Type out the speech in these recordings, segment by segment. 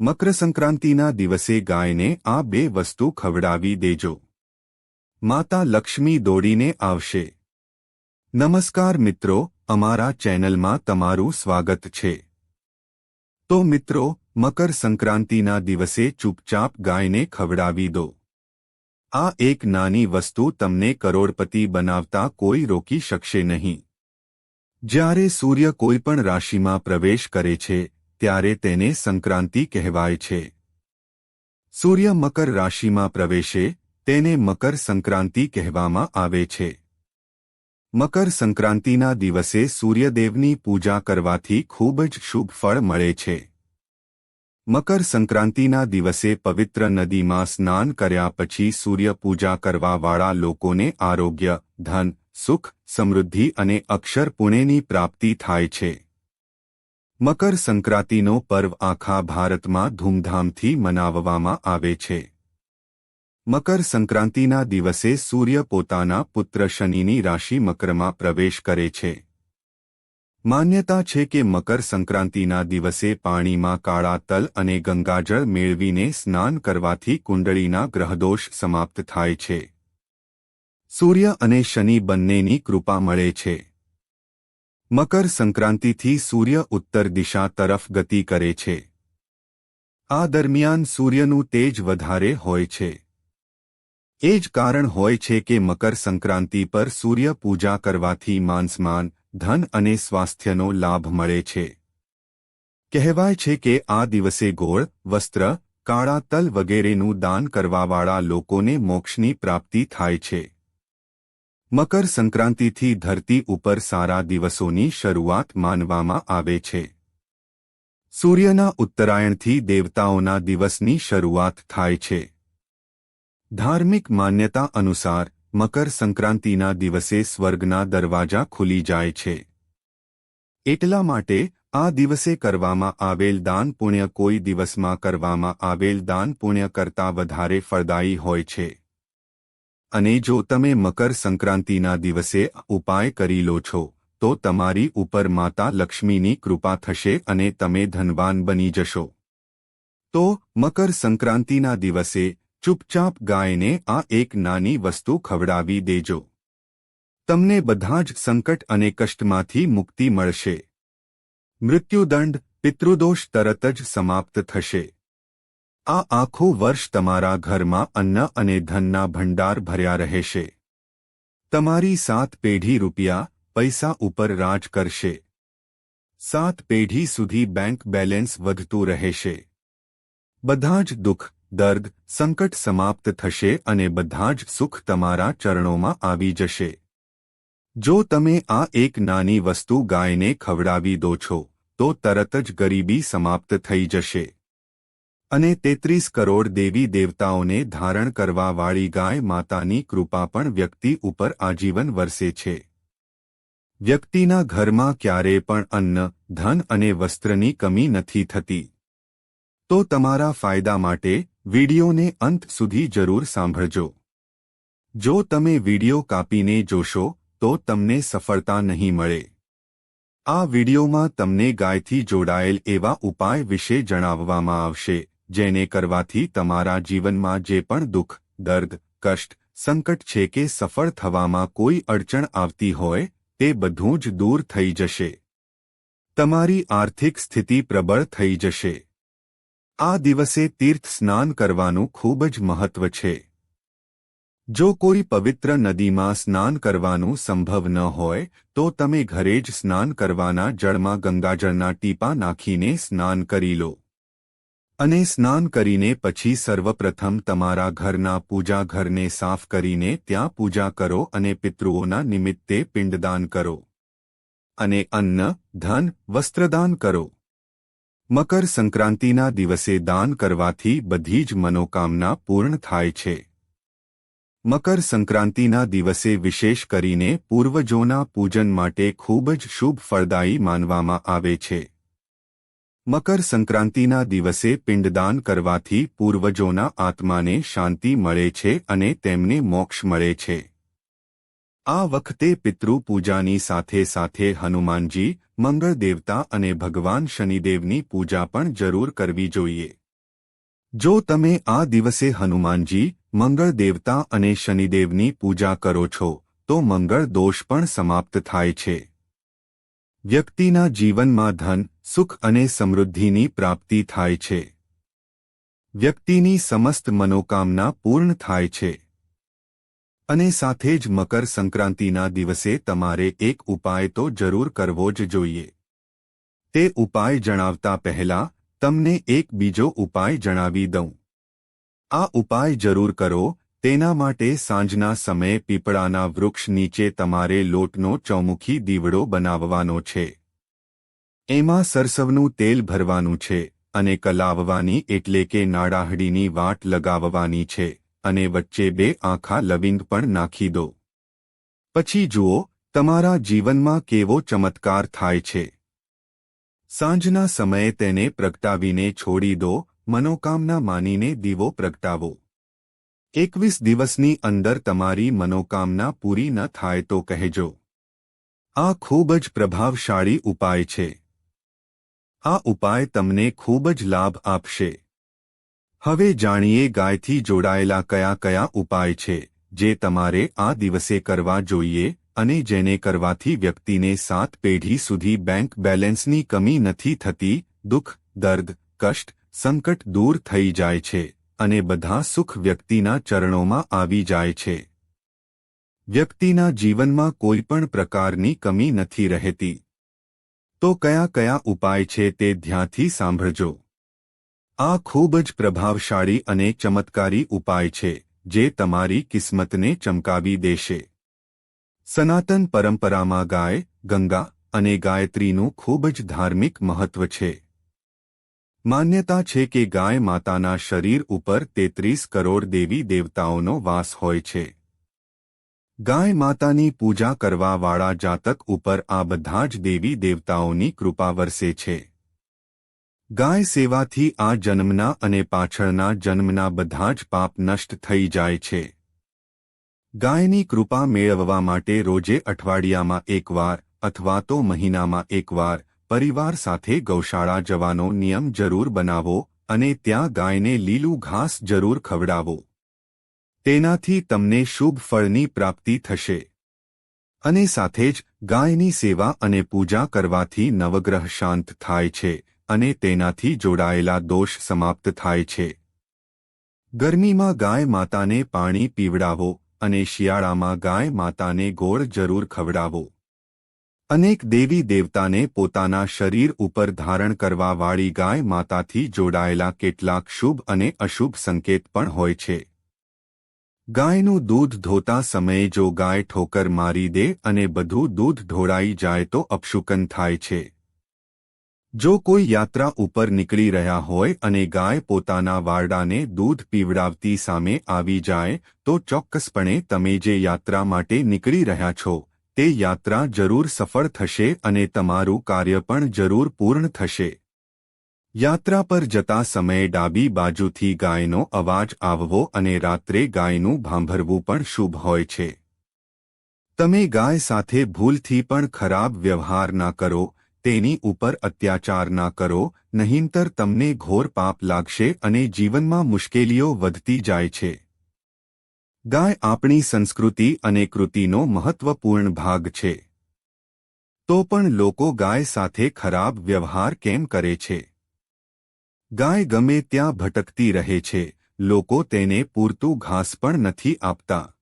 મકરસંક્રાંતિના દિવસે ગાયને આ બે વસ્તુ ખવડાવી દેજો. માતા લક્ષ્મી દોડીને આવશે. નમસ્કાર મિત્રો, અમારા ચેનલમાં તમારું સ્વાગત છે. તો મિત્રો મકર સંક્રાંતિના દિવસે ચૂપચાપ ગાયને ખવડાવી દો. આ એક નાની વસ્તુ તમને કરોડપતિ બનાવતા કોઈ રોકી શકશે નહીં. જ્યારે સૂર્ય કોઈપણ રાશિમાં પ્રવેશ કરે છે ત્યારે તેને સંક્રાંતિ કહેવાય છે. સૂર્ય મકર રાશિમાં પ્રવેશે, તેને મકર સંક્રાંતિ કહેવામાં આવે છે. મકર સંક્રાંતિના દિવસે સૂર્યદેવની પૂજા કરવાથી ખૂબ જ શુભ ફળ મળે છે. મકર સંક્રાંતિના દિવસે પવિત્ર નદીમાં સ્નાન કર્યા પછી સૂર્ય પૂજા કરવાવાળા લોકોને આરોગ્ય, ધન, સુખ, સમૃદ્ધિ અને અક્ષર પુણેની પ્રાપ્તિ થાય છે. મકર સંક્રાંતિનો પર્વ આખા ભારતમાં ધૂમધામથી મનાવવામાં આવે છે. મકર સંક્રાંતિના દિવસે સૂર્ય પોતાના પુત્ર શનિની રાશિ મકરમાં પ્રવેશ કરે છે. માન્યતા છે કે મકર સંક્રાંતિના દિવસે પાણીમાં કાળા તલ અને ગંગાજળ મેળવીને સ્નાન કરવાથી કુંડળીના ગ્રહદોષ સમાપ્ત થાય છે. સૂર્ય અને શનિ બંનેની કૃપા મળે છે. મકર સંક્રાંતિથી સૂર્ય ઉત્તર દિશા તરફ ગતિ કરે છે. આ દરમિયાન સૂર્યનું તેજ વધારે હોય છે. એ જ કારણ હોય છે કે મકર સંક્રાંતિ પર સૂર્ય પૂજા કરવાથી માનસમાન ધન અને સ્વાસ્થ્યનો લાભ મળે છે. કહેવાય છે કે આ દિવસે ગોળ, વસ્ત્ર, કાળા તલ વગેરેનું દાન કરવાવાળા લોકોને મોક્ષની પ્રાપ્તિ થાય છે. મકર સંક્રાંતિથી ધરતી ઉપર સારા દિવસોની શરૂઆત માનવામાં આવે છે. સૂર્યના ઉત્તરાયણથી દેવતાઓના દિવસની શરૂઆત થાય છે. ધાર્મિક માન્યતા અનુસાર, મકર સંક્રાંતિના દિવસે સ્વર્ગના દરવાજા ખુલી જાય છે. એટલા માટે, આ દિવસે કરવામાં આવેલ દાન પુણ્ય કોઈ દિવસમાં કરવામાં આવેલ દાન પુણ્ય કરતાં વધારે ફળદાયી હોય છે. અને જો તમે મકર સંક્રાંતિના દિવસે ઉપાય કરી લો છો, તો તમારી ઉપર માતા લક્ષ્મીની કૃપા થશે અને તમે ધનવાન બની જશો. તો, મકર સંક્રાંતિના દિવસે ચૂપચાપ ગાયને આ એક નાની વસ્તુ ખવડાવી દેજો. તમને બધા જ સંકટ અને કષ્ટમાંથી મુક્તિ મળશે. મૃત્યુદંડ, પિતૃદોષ તરત જ સમાપ્ત થશે. આ આખું વર્ષ તમારા ઘરમાં અન્ન અને ધનના ભંડાર ભર્યા રહેશે. તમારી સાત પેઢી રૂપિયા પૈસા ઉપર રાજ કરશે. સાત પેઢી સુધી બેંક બેલેન્સ વધતું રહેશે. બધા જ દુઃખ, દર્દ, સંકટ સમાપ્ત થશે અને બધા જ સુખ તમારા ચરણોમાં આવી જશે. જો તમે આ એક નાની વસ્તુ ગાયને ખવડાવી દો છો, તો તરત જ ગરીબી સમાપ્ત થઈ જશે. અને તેત્રીસ કરોડ દેવી દેવતાઓને ધારણ કરવાવાળી ગાય માતાની કૃપા પણ વ્યક્તિ ઉપર આજીવન વરસે છે. વ્યક્તિના ઘરમાં ક્યારે પણ અન્ન, ધન અને વસ્ત્રની કમી નથી થતી. તો તમારા ફાયદા માટે વિડીયોને અંત સુધી જરૂર સાંભળજો. જો તમે વીડિયો કાપીને જોશો, તો તમને સફળતા નહીં મળે. આ વિડીયોમાં તમને ગાયથી જોડાયેલ એવા ઉપાય વિશે જણાવવામાં આવશે. જેને કરવાથી તમારા જીવનમાં જે પણ દુઃખ, દર્દ, કષ્ટ, સંકટ છે કે સફળ થવામાં કોઈ અડચણ આવતી હોય, તે બધું જ દૂર થઈ જશે. તમારી આર્થિક સ્થિતિ પ્રબળ થઈ જશે. આ દિવસે તીર્થ સ્નાન કરવાનું ખૂબ જ મહત્વ છે. જો કોઈ પવિત્ર નદીમાં સ્નાન કરવાનું સંભવ ન હોય, તો તમે ઘરે જ સ્નાન કરવાના જળમાં ગંગાજળના ટીપા નાખીને સ્નાન કરી લો. અને સ્નાન કરીને પછી સર્વપ્રથમ તમારા ઘરના પૂજા ઘરને સાફ કરીને ત્યાં પૂજા કરો અને પિતૃઓના નિમિત્તે પિંડદાન કરો. અને અન્ન, ધન, વસ્ત્રદાન કરો. મકર સંક્રાંતિના દિવસે દાન કરવાથી બધી જ મનોકામના પૂર્ણ થાય છે. મકર સંક્રાંતિના દિવસે વિશેષ કરીને પૂર્વજોના પૂજન માટે ખૂબ જ શુભ ફળદાયી માનવામાં આવે છે. મકર સંક્રાંતિના દિવસે પિંડદાન કરવાથી પૂર્વજોના આત્માને શાંતિ મળે છે અને તેમને મોક્ષ મળે છે. આ વખતે પિતૃ પૂજાની સાથે સાથે હનુમાનજી મંગળ દેવતા અને ભગવાન શનિદેવની પૂજા પણ જરૂર કરવી જોઈએ. જો તમે આ દિવસે હનુમાનજી મંગળ દેવતા અને શનિદેવની પૂજા કરો છો, તો મંગળ દોષ પણ સમાપ્ત થાય છે. વ્યક્તિના જીવનમાં ધન સુખ અને સમૃદ્ધિની પ્રાપ્તિ થાય છે. વ્યક્તિની સમસ્ત મનોકામના પૂર્ણ થાય છે. અને સાથે જ મકર સંક્રાંતિના દિવસે તમારે એક ઉપાય તો જરૂર કરવો જ જોઈએ. તે ઉપાય જણાવતા પહેલા, તમને એક બીજો ઉપાય જણાવી દઉં. આ ઉપાય જરૂર કરો, તેના માટે સાંજના સમયે પીપળાના વૃક્ષ નીચે તમારે લોટનો ચૌમુખી દીવડો બનાવવાનો છે. એમાં સરસવનું તેલ ભરવાનું છે અને કલાવવાની એટલે કે નાડાહડીની વાટ લગાવવાની છે અને વચ્ચે બે આખા લવિંગ પણ નાખી દો. પછી જુઓ, તમારા જીવનમાં કેવો ચમત્કાર થાય છે. સાંજના સમયે તેને પ્રગટાવીને છોડી દો, મનોકામના માનીને દીવો પ્રગટાવો. એકવીસ દિવસની અંદર તમારી મનોકામના પૂરી ન થાય તો કહેજો. આ ખૂબ જ પ્રભાવશાળી ઉપાય છે. આ ઉપાય તમને ખૂબ જ લાભ આપશે. હવે જાણીએ ગાયથી જોડાયેલા કયા કયા ઉપાય છે, જે તમારે આ દિવસે કરવા જોઈએ અને જેને કરવાથી વ્યક્તિને સાત પેઢી સુધી બેંક બેલેન્સની કમી નથી થતી, દુઃખ, દર્દ, કષ્ટ, સંકટ દૂર થઈ જાય છે અને બધા સુખ વ્યક્તિના ચરણોમાં આવી જાય છે. વ્યક્તિના જીવનમાં કોઈપણ પ્રકારની કમી નથી રહેતી. તો કયા કયા ઉપાય છે તે ધ્યાનથી સાંભળજો. આ ખૂબ જ પ્રભાવશાળી અને ચમત્કારી ઉપાય છે, જે તમારી કિસ્મતને ચમકાવી દેશે. સનાતન પરંપરામાં ગાય, ગંગા અને ગાયત્રીનું ખૂબ જ ધાર્મિક મહત્વ છે. માન્યતા છે કે ગાય માતાના શરીર ઉપર તેત્રીસ કરોડ દેવી દેવતાઓનો વાસ હોય છે. ગાય માતાની પૂજા કરવાવાળા જાતક ઉપર આ બધા જ દેવી દેવતાઓની કૃપા વરસે છે. ગાય સેવાથી આ જન્મના અને પાછળના જન્મના બધા જ પાપ નષ્ટ થઈ જાય છે. ગાયની કૃપા મેળવવા માટે રોજે અઠવાડિયામાં એકવાર અથવા તો મહિનામાં એકવાર પરિવાર સાથે ગૌશાળા જવાનો નિયમ જરૂર બનાવો અને ત્યાં ગાયને લીલું ઘાસ જરૂર ખવડાવો. તેનાથી તમને શુભ ફળની પ્રાપ્તિ થશે. અને સાથે જ ગાયની સેવા અને પૂજા કરવાથી નવગ્રહ શાંત થાય છે અને તેનાથી જોડાયેલા દોષ સમાપ્ત થાય છે. ગરમીમાં ગાય માતાને પાણી પીવડાવો અને શિયાળામાં ગાય માતાને ગોળ જરૂર ખવડાવો. અનેક દેવી દેવતાને પોતાના શરીર ઉપર ધારણ કરવાવાળી ગાય માતાથી જોડાયેલા કેટલાક શુભ અને અશુભ સંકેત પણ હોય છે. ગાયનું દૂધ ધોતા સમયે જો ગાય ઠોકર મારી દે અને બધું દૂધ ઢોળાઈ જાય તો અપશુકન થાય છે. જો કોઈ યાત્રા ઉપર નીકળી રહ્યા હોય અને ગાય પોતાના વારડાને દૂધ પીવડાવતી સામે આવી જાય, તો ચોક્કસપણે તમે જે યાત્રા માટે નીકળી રહ્યા છો, તે યાત્રા જરૂર સફળ થશે અને તમારું કાર્ય પણ જરૂર પૂર્ણ થશે. યાત્રા પર જતા સમયે ડાબી બાજુથી ગાયનો અવાજ આવવો અને રાત્રે ગાયનું ભાંભરવું પણ શુભ હોય છે. તમે ગાય સાથે ભૂલથી પણ ખરાબ વ્યવહાર ના કરો, તેની ઉપર અત્યાચાર ના કરો, નહીંતર તમને ઘોર પાપ લાગશે અને જીવનમાં મુશ્કેલીઓ વધતી જાય છે. ગાય આપણી સંસ્કૃતિ અને કૃતિનો મહત્વપૂર્ણ ભાગ છે. તો પણ લોકો ગાય સાથે ખરાબ વ્યવહાર કેમ કરે છે? ગાય ગમે ત્યાં ભટકતી રહે છે, લોકો તેને પૂરતું ઘાસ પણ નથી આપતા.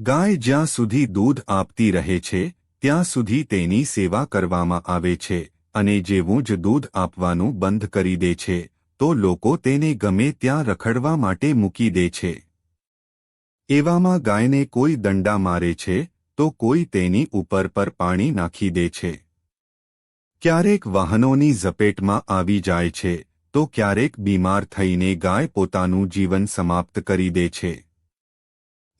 ગાય જ્યાં સુધી દૂધ આપતી રહે છે, ત્યાં સુધી તેની સેવા કરવામાં આવે છે, અને જેવું જ દૂધ આપવાનું બંધ કરી દે છે, તો લોકો તેને ગમે ત્યાં રખડવા માટે મૂકી દે છે. એવામાં ગાયને કોઈ દંડા મારે છે, તો કોઈ તેની ઉપર પર પાણી નાખી દે છે. ક્યારેક વાહનોની ઝપેટમાં આવી જાય છે તો ક્યારેક બીમાર થઈને ગાય પોતાનું જીવન સમાપ્ત કરી દે છે.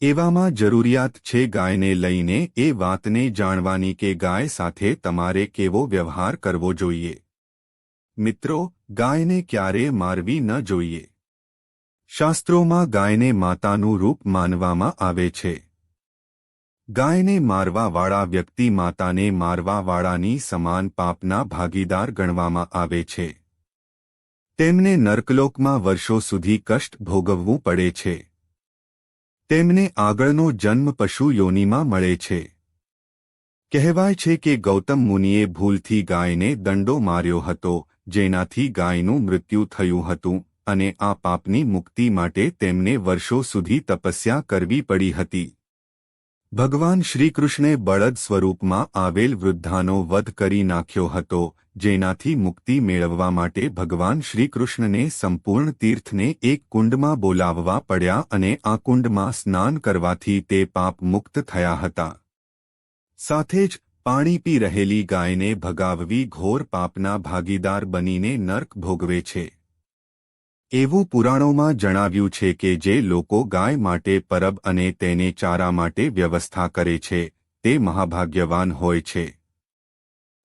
એવામાં જરૂરિયાત છે ગાયને લઈને એ વાતને જાણવાની કે ગાય સાથે તમારે કેવો વ્યવહાર કરવો જોઈએ. મિત્રો, ગાયને ક્યારે મારવી ન જોઈએ. શાસ્ત્રોમાં ગાયને માતાનું રૂપ માનવામાં આવે છે. ગાયને મારવાવાળા વ્યક્તિ માતાને મારવાવાળાની સમાન પાપના ભાગીદાર ગણવામાં આવે છે. તેમને નર્કલોકમાં વર્ષો સુધી કષ્ટ ભોગવવું પડે છે. તેમને આગળનો જન્મ પશુ યોનિમાં મળે છે. કહેવાય છે કે ગૌતમ મુનિએ ભૂલથી ગાયને દંડો માર્યો હતો, જેનાથી ગાયનું મૃત્યુ થયું હતું, અને આ પાપની મુક્તિ માટે તેમને વર્ષો સુધી તપસ્યા કરવી પડી હતી. ભગવાન શ્રીકૃષ્ણે બળદ સ્વરૂપમાં આવેલ વૃદ્ધાનો વધ કરી નાખ્યો હતો, જેનાથી મુક્તિ મેળવવા માટે ભગવાન શ્રીકૃષ્ણને સંપૂર્ણ તીર્થને એક કુંડમાં બોલાવવા પડ્યા અને આ કુંડમાં સ્નાન કરવાથી તે પાપ મુક્ત થયા હતા. સાથે જ પાણી પી રહેલી ગાયને ભગાવવી ઘોર પાપના ભાગીદાર બનીને નર્ક ભોગવે છે. એવું પુરાણોમાં જણાવ્યું છે કે જે લોકો ગાય માટે પરબ અને તેને ચારા માટે વ્યવસ્થા કરે છે, તે મહાભાગ્યવાન હોય છે.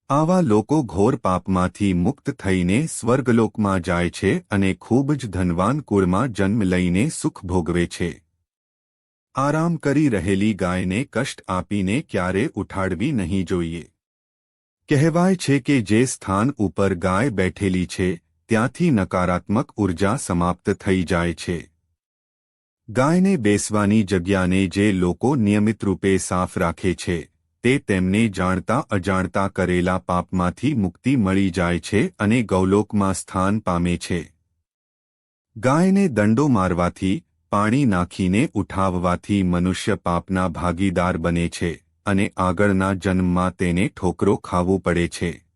આવા લોકો ઘોર પાપમાંથી મુક્ત થઈને સ્વર્ગલોકમાં જાય છે અને ખૂબ જ ધનવાન કુળમાં જન્મ લઈને સુખ ભોગવે છે. આરામ કરી રહેલી ગાયને કષ્ટ આપીને ક્યારે ઉઠાડવી નહીં જોઈએ. કહેવાય છે કે જે સ્થાન ઉપર ગાય બેઠેલી છે ત્યાંથી નકારાત્મક ઊર્જા સમાપ્ત થઈ જાય છે. ગાયને બેસવાની જગ્યાને જે લોકો નિયમિત રૂપે સાફ રાખે છે, તે તેમને જાણતા અજાણતા કરેલા પાપમાંથી મુક્તિ મળી જાય છે અને ગૌલોકમાં સ્થાન પામે છે. ગાયને દંડો મારવાથી, પાણી નાખીને ઉઠાવવાથી મનુષ્ય પાપના ભાગીદાર બને છે અને આગળના જન્મમાં તેને ઠોકરો ખાવું પડે છે.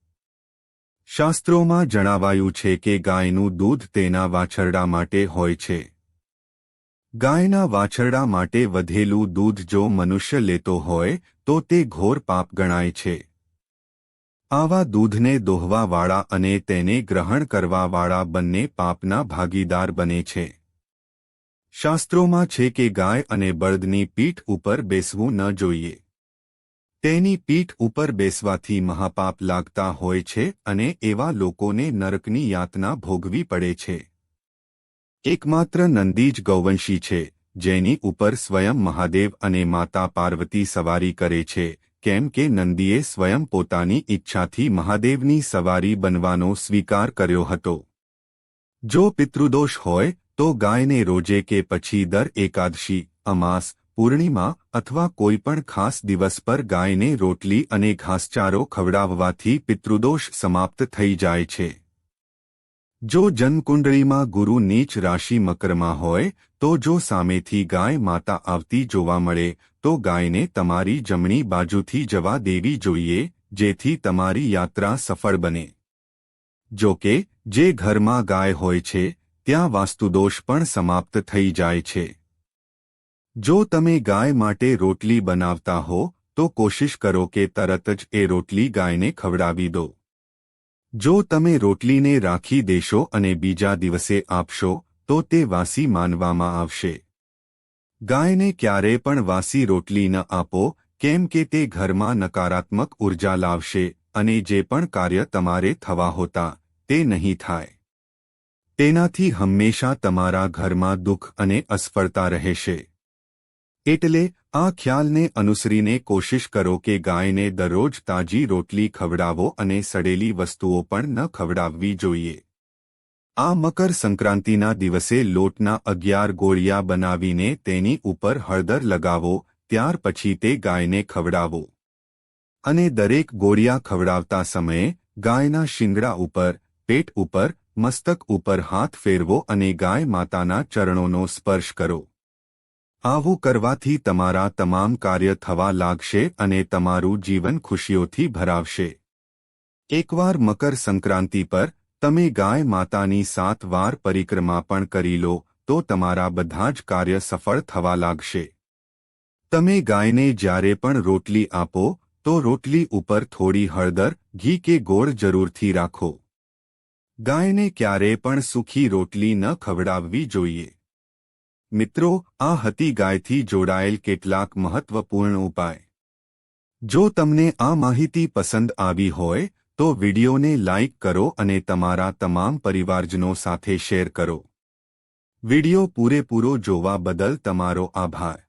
શાસ્ત્રોમાં જણાવાયું છે કે ગાયનું દૂધ તેના વાછરડા માટે હોય છે. ગાયના વાછરડા માટે વધેલું દૂધ જો મનુષ્ય લેતો હોય, તો તે ઘોર પાપ ગણાય છે. આવા દૂધને દોહવાવાળા અને તેને ગ્રહણ કરવાવાળા બંને પાપના ભાગીદાર બને છે. શાસ્ત્રોમાં છે કે ગાય અને બળદની પીઠ ઉપર બેસવું ન જોઈએ. તેની પીઠ ઉપર બેસવાથી મહાપાપ લાગતા હોય છે અને એવા લોકોને નરકની યાતના ભોગવી પડે છે. એકમાત્ર નંદી જ ગૌવંશી છે, જેની ઉપર સ્વયં મહાદેવ અને માતા પાર્વતી સવારી કરે છે, કેમ કે નંદીએ સ્વયં પોતાની ઈચ્છાથી મહાદેવની સવારી બનવાનો સ્વીકાર કર્યો હતો. જો પિતૃદોષ હોય, તો ગાયને રોજે કે પછી દર એકાદશી, અમાસ પૂર્ણિમા અથવા કોઈપણ ખાસ દિવસ પર ગાયને રોટલી અને ઘાસચારો ખવડાવવાથી પિતૃદોષ સમાપ્ત થઈ જાય છે. જો જન્મકુંડળીમાં ગુરુ નીચ રાશિ મકરમાં હોય, તો જો સામેથી ગાય માતા આવતી જોવા મળે, તો ગાયને તમારી જમણી બાજુથી જવા દેવી જોઈએ, જેથી તમારી યાત્રા સફળ બને. જો કે, જે ઘરમાં ગાય હોય છે, ત્યાં વાસ્તુદોષ પણ સમાપ્ત થઈ જાય છે. જો તમે ગાય માટે રોટલી બનાવતા હો, તો કોશિશ કરો કે તરત જ એ રોટલી ગાયને ખવડાવી દો. જો તમે રોટલીને રાખી દેશો અને બીજા દિવસે આપશો, તો તે વાસી માનવામાં આવશે. ગાયને ક્યારે પણ વાસી રોટલી ન આપો, કેમ કે તે ઘરમાં નકારાત્મક ઊર્જા લાવશે અને જે પણ કાર્ય તમારે થવા હોતા, તે નહીં થાય. તેનાથી હંમેશા તમારા ઘરમાં દુઃખ અને અસફળતા રહેશે. એટલે આ ખ્યાલને અનુસરીને કોશિશ કરો કે ગાયને દરરોજ તાજી રોટલી ખવડાવો અને સડેલી વસ્તુઓ પણ ન ખવડાવવી જોઈએ. આ મકર સંક્રાંતિના દિવસે લોટના અગિયાર ગોળિયા બનાવીને તેની ઉપર હળદર લગાવો, ત્યાર પછી તે ગાયને ખવડાવો. અને દરેક ગોળિયા ખવડાવતા સમયે ગાયના શિંગડા ઉપર, પેટ ઉપર, મસ્તક ઉપર હાથ ફેરવો અને ગાય માતાના ચરણોનો સ્પર્શ કરો. આવું કરવાથી તમારા તમામ કાર્ય થવા લાગશે અને તમારું જીવન ખુશીઓથી ભરાવશે. એકવાર મકર સંક્રાંતિ પર તમે ગાય માતાની સાત વાર પરિક્રમા પણ કરી લો, તો તમારા બધા જ કાર્ય સફળ થવા લાગશે. તમે ગાયને જ્યારે પણ રોટલી આપો, તો રોટલી ઉપર થોડી હળદર, ઘી કે ગોળ જરૂરથી રાખો. ગાયને ક્યારે પણ સુખી રોટલી ન ખવડાવવી જોઈએ. મિત્રો, આ હતી ગાયથી જોડાયેલ કેટલાક મહત્વપૂર્ણ ઉપાય. જો તમને આ માહિતી પસંદ આવી હોય, તો વિડિયોને લાઇક કરો અને તમારા તમામ પરિવારજનો સાથે શેર કરો. વિડિયો પૂરેપૂરો જોવા બદલ તમારો આભાર.